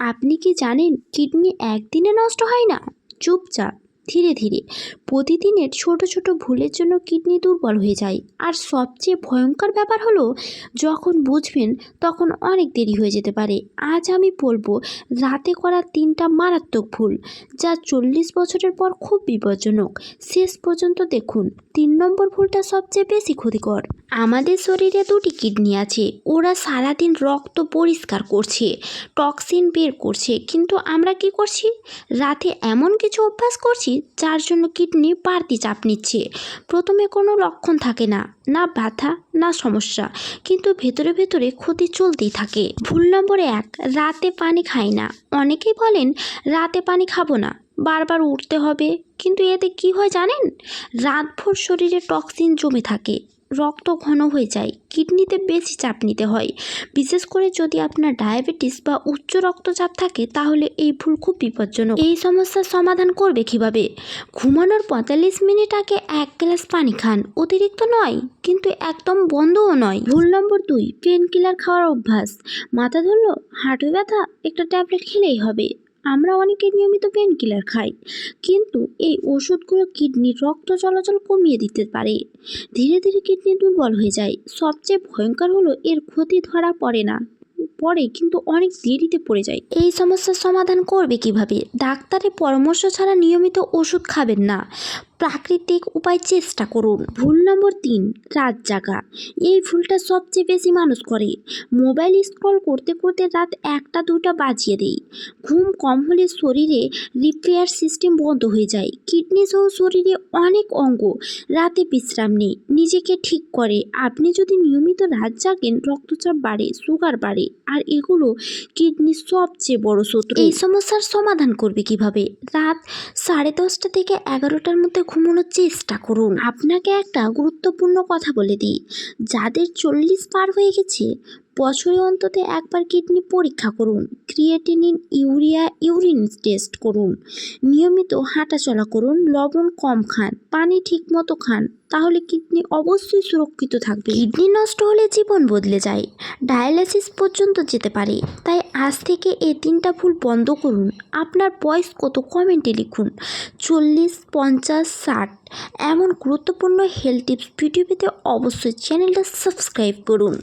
আপনি কি জানেন কিডনি একদিনে নষ্ট হয় না? চুপচাপ, ধীরে ধীরে। প্রতিদিনের ছোট ছোট ভুলের জন্য কিডনি দুর্বল হয়ে যায়। আর সবচেয়ে ভয়ঙ্কর ব্যাপার হলো, যখন বুঝবেন তখন অনেক দেরি হয়ে যেতে পারে। আজ আমি বলব, রাতে করা তিনটা মারাত্মক ভুল, যা চল্লিশ বছরের পর খুব বিপজ্জনক। শেষ পর্যন্ত দেখুন, তিন নম্বর ভুলটা সবচেয়ে বেশি ক্ষতিকর। আমাদের শরীরে দুটি কিডনি আছে, ওরা সারাদিন রক্ত পরিষ্কার করছে টক্সিন বের করছে, কিন্তু আমরা কি করছি? রাতে এমন কিছু অভ্যাস করছি, যার জন্য কিডনি বাড়তি চাপ নিচ্ছে। প্রথমে কোনো লক্ষণ থাকে না না ব্যথা, না সমস্যা, কিন্তু ভেতরে ভেতরে ক্ষতি চলতেই থাকে। ভুল নম্বর এক, রাতে পানি খাই না। অনেকেই বলেন, রাতে পানি খাব না, বারবার উঠতে হবে। কিন্তু এতে কি হয় জানেন? রাতভর শরীরে টক্সিন জমে থাকে। রক্ত ঘন হয়ে যায়, কিডনিতে বেশি চাপ নিতে হয়। বিশেষ করে যদি আপনার ডায়াবেটিস বা উচ্চ রক্তচাপ থাকে, তাহলে এই ভুল খুব বিপজ্জনক। এই সমস্যার সমাধান করবে কীভাবে? ঘুমানোর পঁয়তাল্লিশ মিনিট আগে এক গ্লাস পানি খান। অতিরিক্ত নয়, কিন্তু একদম বন্ধও নয়। ভুল নম্বর দুই পেন কিলার খাওয়ার অভ্যাস। মাথা ধরলো হাঁটু ব্যথা, একটা ট্যাবলেট খেলেই হবে। আমরা অনেকে নিয়মিত পেন কিলার খাই। কিন্তু এই ওষুধগুলো কিডনির রক্ত চলাচল কমিয়ে দিতে পারে। ধীরে ধীরে কিডনি দুর্বল হয়ে যায়। সবচেয়ে ভয়ঙ্কর হলো এর ক্ষতি ধরা পড়ে না। পরে কিন্তু অনেক দেরিতে পড়ে যায়। এই সমস্যার সমাধান করবে কীভাবে? ডাক্তারের পরামর্শ ছাড়া নিয়মিত ওষুধ খাবেন না। প্রাকৃতিক উপায় চেষ্টা করুন। ভুল নম্বর তিন, রাত জাগা। এই ভুলটা সবচেয়ে বেশি মানুষ করে। মোবাইল স্ক্রল করতে করতে রাত একটা দুটা বাজিয়ে দেয়। ঘুম কম হলে শরীরে রিপেয়ার সিস্টেম বন্ধ হয়ে যায়। কিডনি সহ শরীরে অনেক অঙ্গ। রাতে বিশ্রাম নেই। নিজেকে ঠিক করে। আপনি যদি নিয়মিত রাত জাগেন, রক্তচাপ বাড়ে, সুগার বাড়ে, আর এগুলো কিডনির সবচেয়ে বড় শত্রু। এই সমস্যার সমাধান করবে কীভাবে? রাত সাড়ে দশটা থেকে এগারোটার মধ্যে ঘুমানোর চেষ্টা করুন। আপনাকে একটা গুরুত্বপূর্ণ কথা বলে দিই। যাদের চল্লিশ পার হয়ে গেছে বছরে অন্তত একবার কিডনি পরীক্ষা করুন, ক্রিয়েটিনিন, ইউরিয়া, ইউরিন টেস্ট করুন, নিয়মিত হাঁটাচলা করুন, লবণ কম খান, পানি ঠিকমতো খান, তাহলে কিডনি অবশ্যই সুরক্ষিত থাকবে। কিডনি নষ্ট হলে জীবন বদলে যায় ডায়ালিসিস পর্যন্ত যেতে পারে, তাই আজ থেকে এই তিনটা ভুল বন্ধ করুন। আপনার বয়স কত কমেন্টে লিখুন, চল্লিশ, পঞ্চাশ, ষাট, এমন গুরুত্বপূর্ণ হেলথ টিপস ভিডিও পেতে অবশ্যই চ্যানেলটা সাবস্ক্রাইব করুন।